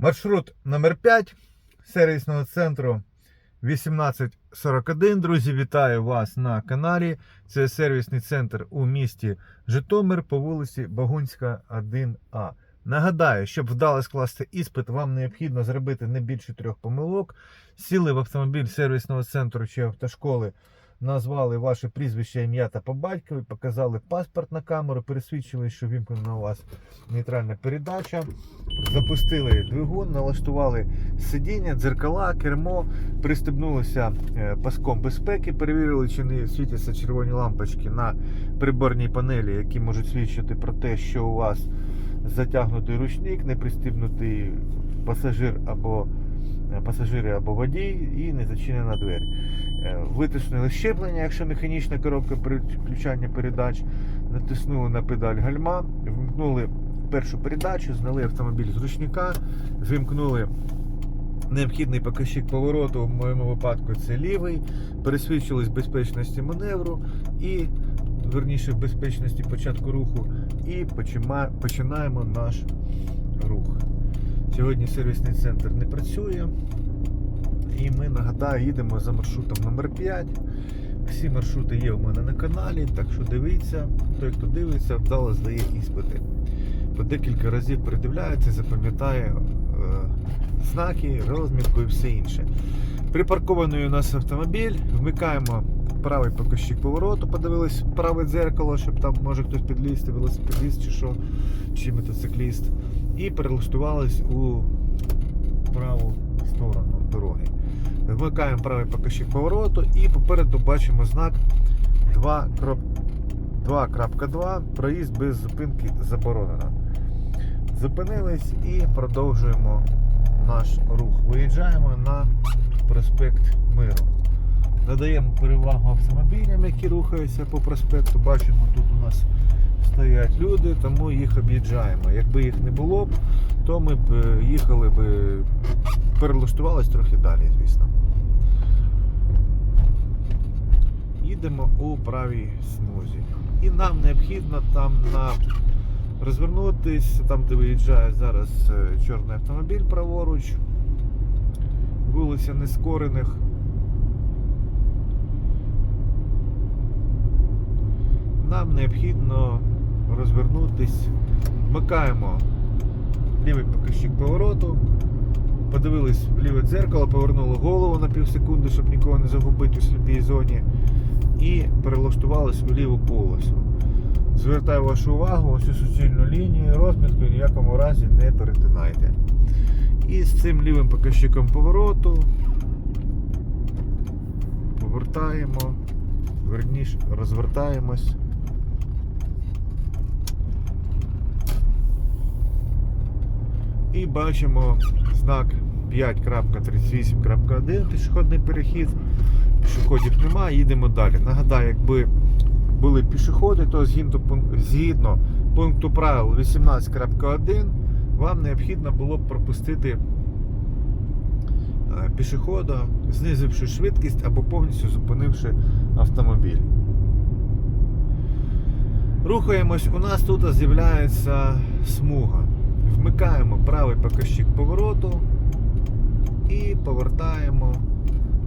Маршрут номер 5 сервісного центру 1841. Друзі, вітаю вас на каналі. Це сервісний центр у місті Житомир по вулиці Багунська, 1А. Нагадаю, щоб вдало скласти іспит, вам необхідно зробити не більше трьох помилок. Сіли в автомобіль сервісного центру чи автошколи, назвали ваше прізвище, ім'я та по батькові, показали паспорт на камеру, пересвідчили, що вімкнена у вас нейтральна передача. Запустили двигун, налаштували сидіння, дзеркала, кермо, пристебнулися е, паском безпеки, перевірили, чи не світяться червоні лампочки на приборній панелі, які можуть свідчити про те, що у вас затягнутий ручник, не пристібнутий пасажир або пасажири або водій і не зачинена двері. Е, Витиснули щеплення, якщо механічна коробка переключання передач, натиснули на педаль гальма, вмкнули першу передачу, зняли автомобіль з ручника, вимкнули необхідний показчик повороту, в моєму випадку це лівий, пересвідчились безпечності маневру і, верніше, безпечності початку руху, і починаємо наш рух. Сьогодні сервісний центр не працює. І ми нагадаю, їдемо за маршрутом номер 5. Всі маршрути є у мене на каналі, так що дивіться, той, хто дивиться, вдало здає іспити. По декілька разів передивляється, запам'ятає е, знаки, розмітку і все інше. Припаркований у нас автомобіль, вмикаємо правий показчик повороту, подивились праве дзеркало, щоб там може хтось підлізти, велосипедист чи що, чи мотоцикліст. І перелаштувались у праву сторону дороги. Вмикаємо правий показчик повороту і попереду бачимо знак 2.2. 2.2 проїзд без зупинки заборонено. Зупинились і продовжуємо наш рух. Виїжджаємо на проспект Миру. Надаємо перевагу автомобілям, які рухаються по проспекту. Бачимо, тут у нас стоять люди, тому їх об'їжджаємо. Якби їх не було б, то ми б е, їхали б, перелаштувались трохи далі, звісно. Їдемо у правій смузі. І нам необхідно там на розвернутись, там де виїжджає зараз е, чорний автомобіль праворуч, вулиця Нескорених. Нам необхідно розвернутись. Вмикаємо лівий показчик повороту. Подивились в ліве дзеркало, повернули голову на пів секунди, щоб нікого не загубити у сліпій зоні. І перелаштувались у ліву полосу. Звертаю вашу увагу, ось цю суцільну лінію, розмітку в якому разі не перетинайте. І з цим лівим показчиком повороту повертаємо, верніше розвертаємось. І бачимо знак 5.38.1 пішохідний перехід. Пішоходів немає, їдемо далі. Нагадаю, якби були пішоходи, то згідно, пункту правил 18.1 вам необхідно було б пропустити е, пішохода, знизивши швидкість або повністю зупинивши автомобіль. Рухаємось, у нас тут з'являється смуга. Вмикаємо правий показчик повороту і повертаємо.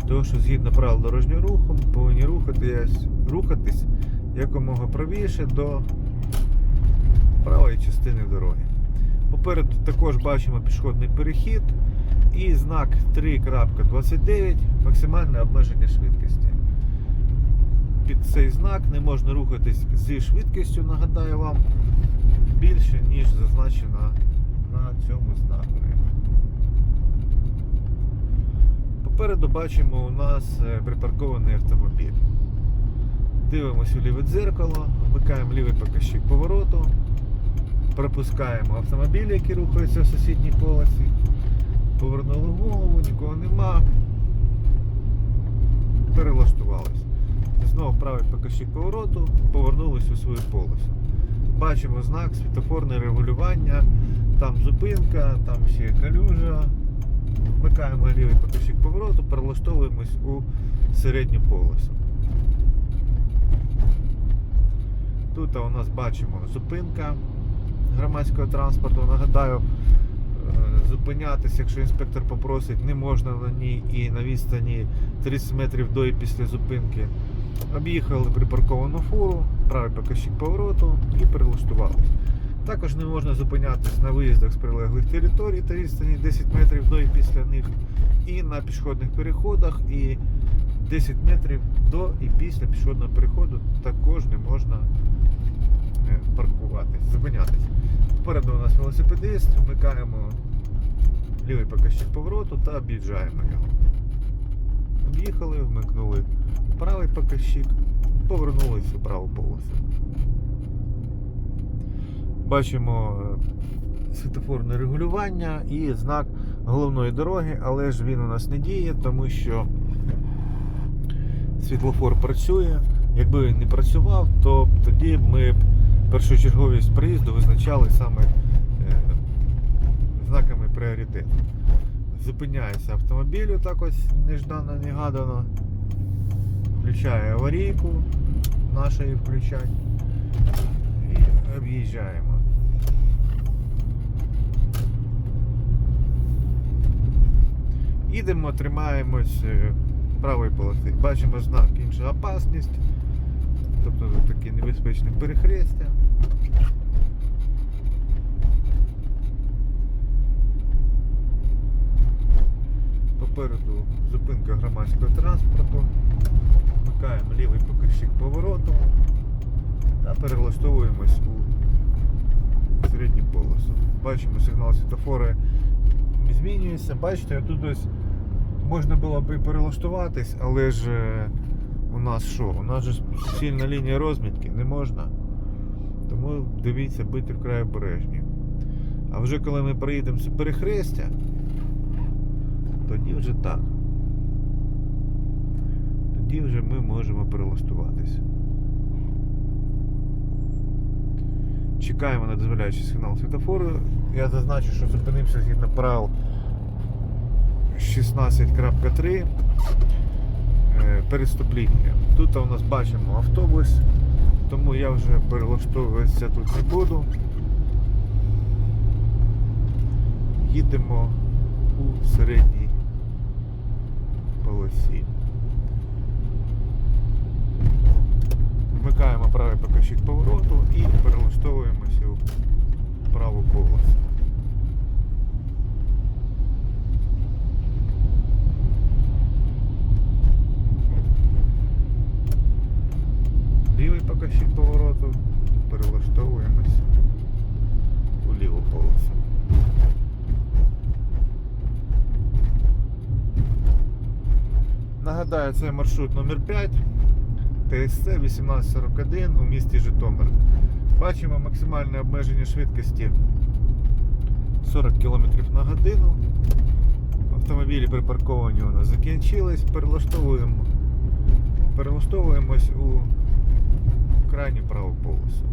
Тому що згідно правил дорожнього руху повинні рухатись, рухатись якомога правіше до правої частини дороги. Попереду також бачимо пішохідний перехід і знак 3.29 максимальне обмеження швидкості. Під цей знак не можна рухатись зі швидкістю, нагадаю вам, більше, ніж зазначено на цьому знаку. Попереду бачимо у нас е, припаркований автомобіль. Дивимося у ліве дзеркало, вмикаємо лівий показчик повороту, пропускаємо автомобіль, який рухається в сусідній полосі. Повернули голову, нікого нема. Перелаштувались. Знову правий показчик повороту, повернулись у свою полосу. Бачимо знак світофорне регулювання, там зупинка, там ще калюжа. Вмикаємо лівий показчик повороту, перелаштовуємось у середню полосу. Тут у нас бачимо зупинка громадського транспорту. Нагадаю, е, зупинятися, якщо інспектор попросить, не можна на ній і на відстані 30 метрів до і після зупинки. Об'їхали припарковану фуру, правий показчик повороту і перелаштувались. Також не можна зупинятись на виїздах з прилеглих територій та відстані 10 метрів до і після них, і на пішохідних переходах, і 10 метрів до і після пішохідного переходу також не можна е, паркуватись, зупинятись. Попереду у нас велосипедист, вмикаємо лівий показчик повороту та об'їжджаємо його. Об'їхали, вмикнули правий показчик, повернулись у праву полосу. Бачимо е, світофорне регулювання і знак головної дороги, але ж він у нас не діє, тому що світлофор працює. Якби він не працював, то тоді ми б першочерговість приїзду визначали саме е, знаками пріоритету. Зупиняється автомобіль, так ось неждано, негадано. Включає аварійку, нашої включать. І об'їжджаємо. Їдемо, тримаємось е, правої полоси. Бачимо знак інша опасність. Тобто таке небезпечне перехрестя. Попереду зупинка громадського транспорту. Вмикаємо лівий показчик повороту та перелаштовуємось у середню полосу. Бачимо сигнал світофори змінюється. Бачите, тут ось можна було б і перелаштуватись, але ж е, у нас що? У нас же сильна лінія розмітки, не можна. Тому дивіться, будьте вкрай обережні. А вже коли ми приїдемо це перехрестя, тоді вже так. Тоді вже ми можемо перелаштуватись. Чекаємо на дозволяючий сигнал світофору. Я зазначу, що зупинився згідно правил 16.3 е. Тут у нас бачимо автобус, тому я вже перелаштовуватися тут не буду. Їдемо у середній полосі. Вмикаємо правий показчик повороту і перелаштовуємося у праву полосу. Показчик повороту, перелаштовуємось у ліву полосу. Нагадаю, це маршрут номер 5 ТСЦ 1841 у місті Житомир. Бачимо максимальне обмеження швидкості 40 км на годину. Автомобілі припарковані у нас закінчились, перелаштовуємо, перелаштовуємось у крайню праву полосу.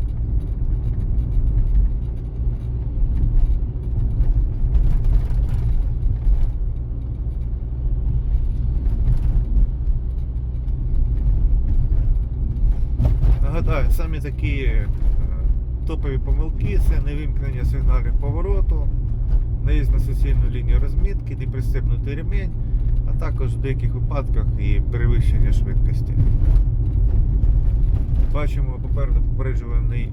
Нагадаю, самі такі е, топові помилки це невимкнення сигналів повороту, наїзд на суцільну лінію розмітки, непристебнутий ремень, а також в деяких випадках і перевищення швидкості. Бачимо попереду попереджувальний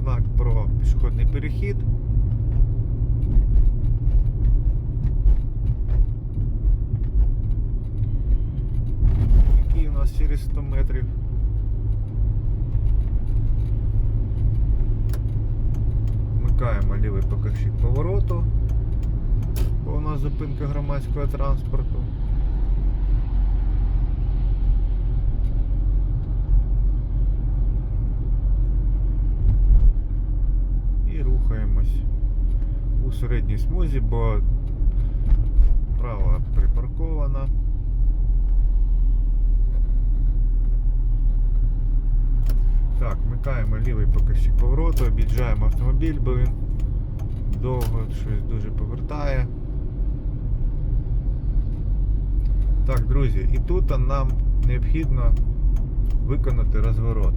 знак про пішохідний перехід. Який у нас через 100 метрів. Вмикаємо лівий показчик повороту, бо у нас зупинка громадського транспорту. І рухаємось у середній смузі, бо права припаркована. Так, вмикаємо лівий показчик повороту, об'їжджаємо автомобіль, бо він довго щось дуже повертає. Так, друзі, і тут нам необхідно виконати розворот.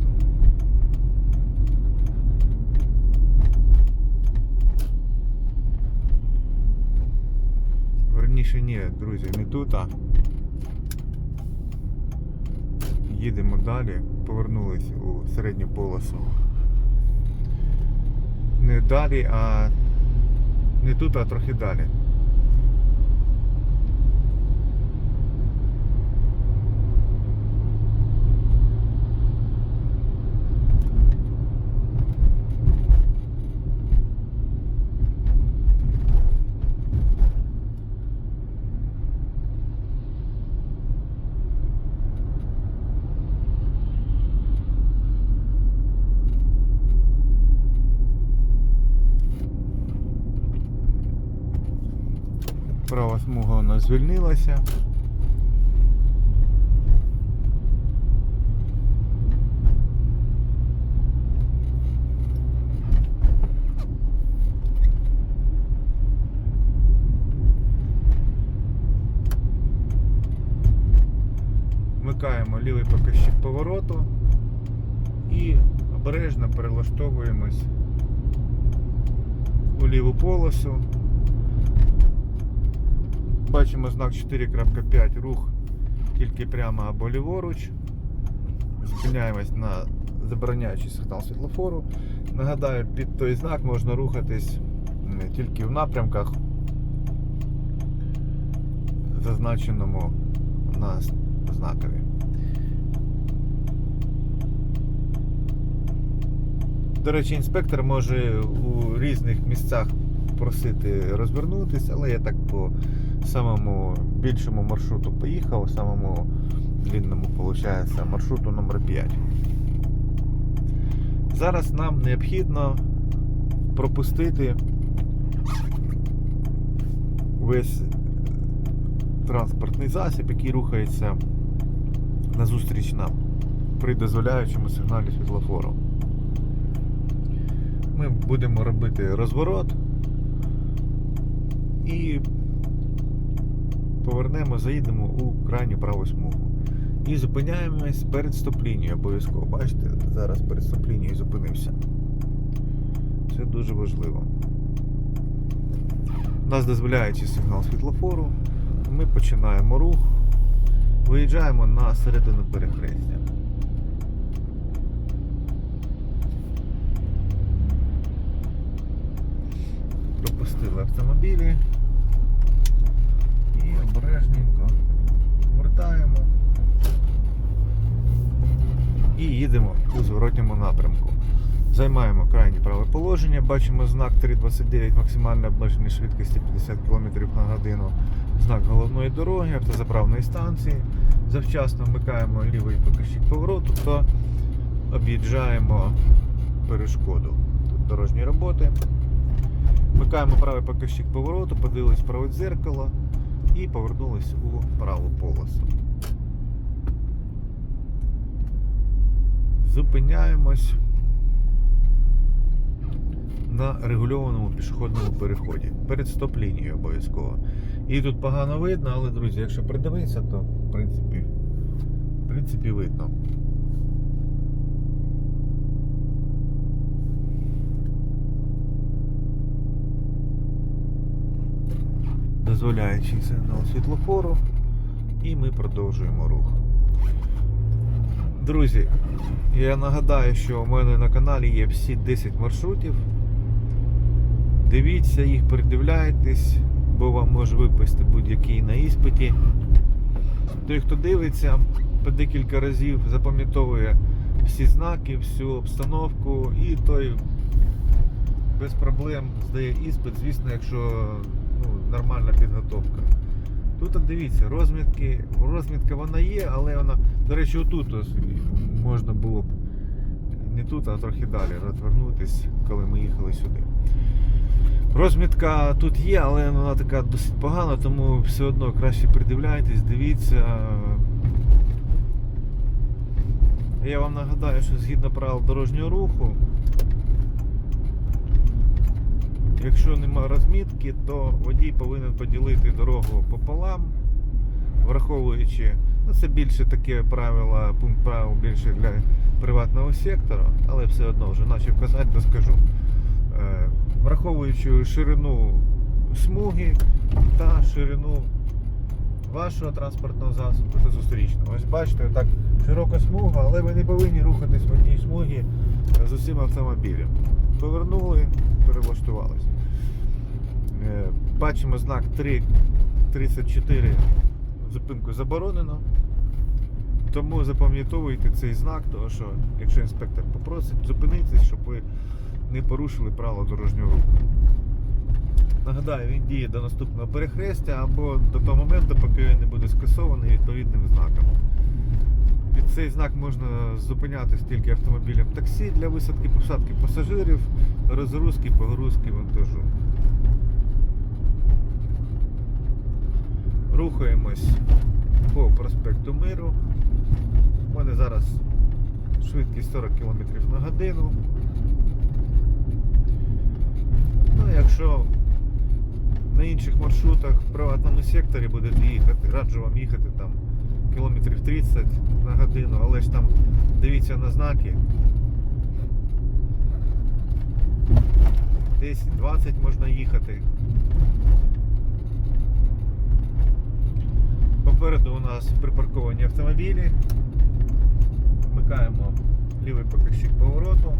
Вірніше, ні, друзі, не тут, а їдемо далі, повернулись у середню полосу. Не далі, а не тут, а трохи далі. Права нас звільнилася. Вмикаємо лівий показчик повороту і обережно перелаштовуємось у ліву полосу. Бачимо знак 4.5 рух тільки прямо або ліворуч. Зупиняємось на забороняючий сигнал світлофору. Нагадаю, під той знак можна рухатись тільки в напрямках, зазначеному на знакові. До речі, інспектор може у різних місцях просити розвернутися, але я так по самому більшому маршруту поїхав, самому длинному, виходить, маршруту номер 5. Зараз нам необхідно пропустити весь транспортний засіб, який рухається назустріч нам при дозволяючому сигналі світлофору. Ми будемо робити розворот і повернемо, заїдемо у крайню праву смугу. І зупиняємось перед стоп-лінією обов'язково. Бачите, зараз перед стоп-лінією зупинився. Це дуже важливо. У нас дозволяючий сигнал світлофору. Ми починаємо рух, виїжджаємо на середину перехрестя. Пропустили автомобілі обережненько вертаємо і їдемо у зворотньому напрямку. Займаємо крайнє праве положення, бачимо знак 329 максимальне обмеження швидкості 50 км на годину, знак головної дороги, автозаправної станції. Завчасно вмикаємо лівий показчик повороту та об'їжджаємо перешкоду. Тут дорожні роботи. Вмикаємо правий показчик повороту, подивились праве дзеркало і повернулись у праву полосу. Зупиняємось на регульованому пішохідному переході. Перед стоп-лінією обов'язково. І тут погано видно, але, друзі, якщо придивитися, то в принципі, в принципі видно. Дозволяючий сигнал світлофору, і ми продовжуємо рух. Друзі, я нагадаю, що у мене на каналі є всі 10 маршрутів. Дивіться їх, передивляйтесь, бо вам може випасти будь-який на іспиті. Той, хто дивиться, по декілька разів запам'ятовує всі знаки, всю обстановку, і той без проблем здає іспит, звісно, якщо нормальна підготовка. Тут дивіться, розмітки, розмітка вона є, але вона, до речі, отут можна було б не тут, а трохи далі розвернутись, коли ми їхали сюди. Розмітка тут є, але вона така досить погана, тому все одно краще придивляйтесь, дивіться. Я вам нагадаю, що згідно правил дорожнього руху, якщо нема розмітки, то водій повинен поділити дорогу пополам, враховуючи, ну це більше таке правило, пункт правил більше для приватного сектора, але все одно вже наче казати, то скажу. Е, Враховуючи ширину смуги та ширину вашого транспортного засобу та зустрічного. Ось бачите, так широка смуга, але ви не повинні рухатись в одній смугі з усім автомобілем. Повернули, перелаштувалися. Е, Бачимо знак 3.34 зупинку заборонено. Тому запам'ятовуйте цей знак, тому що якщо інспектор попросить, зупинитись, щоб ви не порушили правила дорожнього руху. Нагадаю, він діє до наступного перехрестя або до того моменту, поки він не буде скасований відповідним знаком. Під цей знак можна зупинятись тільки автомобілем таксі для висадки посадки пасажирів, розгрузки, погрузки вантажу. Рухаємось по проспекту Миру. У мене зараз швидкість 40 км на годину. Ну, якщо на інших маршрутах в приватному секторі будете їхати, раджу вам їхати там кілометрів 30 на годину, але ж там дивіться на знаки. 10-20 можна їхати. Попереду у нас припарковані автомобілі. Вмикаємо лівий показчик повороту.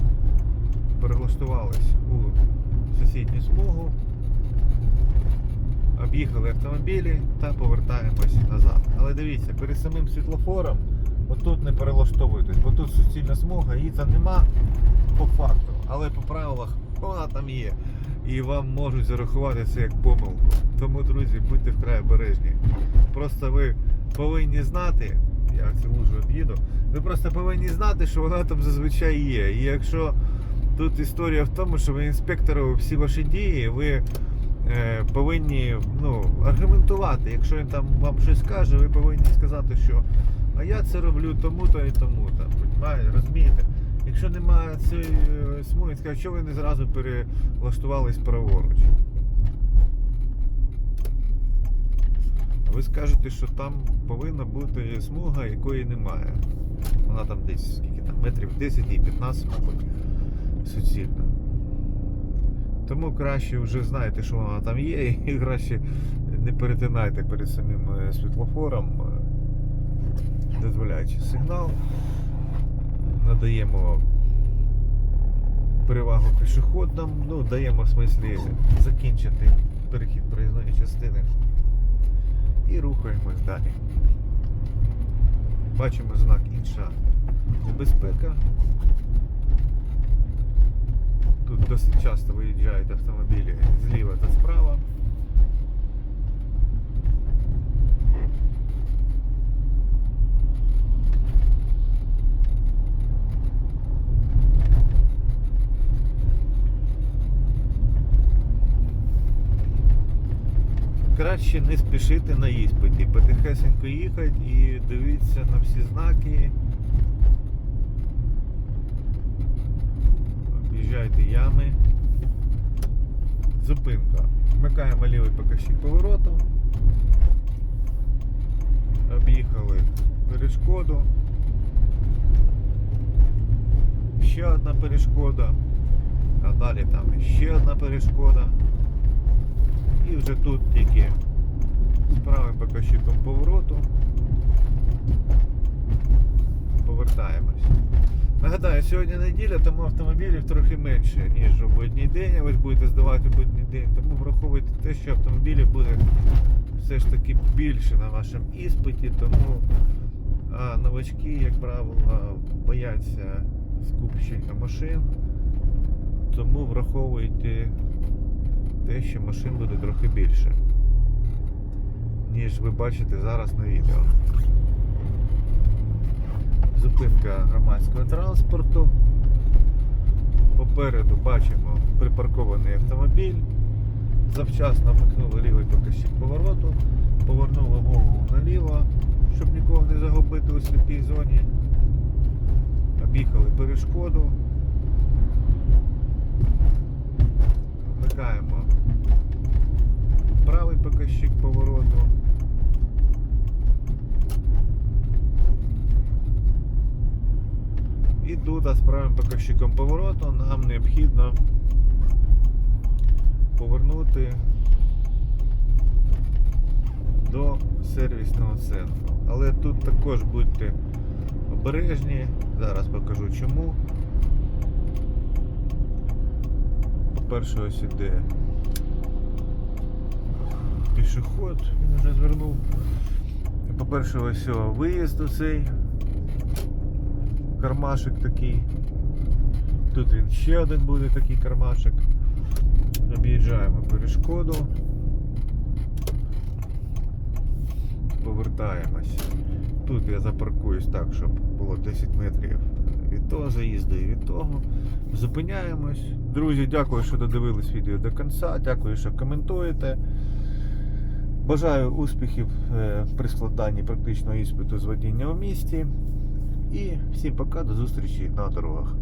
Перелаштувались у сусідню смугу. Об'їхали автомобілі та повертаємось назад. Але дивіться, перед самим світлофором отут не перелаштовуйтесь, бо тут суцільна смуга, її там нема по факту. Але по правилах вона там є. І вам можуть зарахувати це як помилку. Тому, друзі, будьте вкрай обережні. Просто ви повинні знати, я цю лужу об'їду, ви просто повинні знати, що вона там зазвичай є. І якщо тут історія в тому, що ви інспектору всі ваші дії, ви е, повинні ну, аргументувати. Якщо він там вам щось каже, ви повинні сказати, що а я це роблю тому-то і тому-то. Розумієте? Якщо немає цієї е, смуги, скажуть, що ви не зразу перелаштувались праворуч. Ви скажете, що там повинна бути смуга, якої немає. Вона там десь скільки там, метрів 10 і 15, мабуть, суцільна. Тому краще вже знаєте, що вона там є, і краще не перетинайте перед самим е, світлофором, е, дозволяючи сигнал. Надаємо перевагу пішоходам, ну, даємо в смислі закінчити перехід проїзної частини і рухаємось далі. Бачимо знак інша небезпека. Тут досить часто виїжджають автомобілі зліва та справа. Краще не спішити на іспиті, потихесенько їхати і дивіться на всі знаки. Об'їжджайте ями. Зупинка. Вмикаємо лівий показчик повороту. Об'їхали перешкоду. Ще одна перешкода. А далі там ще одна перешкода. І вже тут тільки з правим показчиком повороту повертаємось. Нагадаю, сьогодні неділя, тому автомобілів трохи менше, ніж у будній день. а Ви ж будете здавати в будній день, тому враховуйте те, що автомобілів буде все ж таки більше на вашому іспиті, тому а, новачки, як правило, бояться скупчення машин. Тому враховуйте те, що машин буде трохи більше, ніж ви бачите зараз на відео. Зупинка громадського транспорту. Попереду бачимо припаркований автомобіль. Завчасно вмикнули лівий показчик повороту, повернули голову наліво, щоб нікого не загубити у сліпій зоні. Об'їхали перешкоду. Вмикаємо показчик повороту. І тут з правим повороту нам необхідно повернути до сервісного центру. Але тут також будьте обережні. Зараз покажу чому. По-перше, ось іде пішоход, він вже звернув. По-перше, ось виїзд у цей кармашик такий. Тут він ще один буде такий кармашик. Об'їжджаємо перешкоду. Повертаємось. Тут я запаркуюсь так, щоб було 10 метрів від того заїзду і від того. Зупиняємось. Друзі, дякую, що додивились відео до кінця. Дякую, що коментуєте. Бажаю успіхів е, при складанні практичного іспиту з водіння у місті. І всім пока, до зустрічі на дорогах.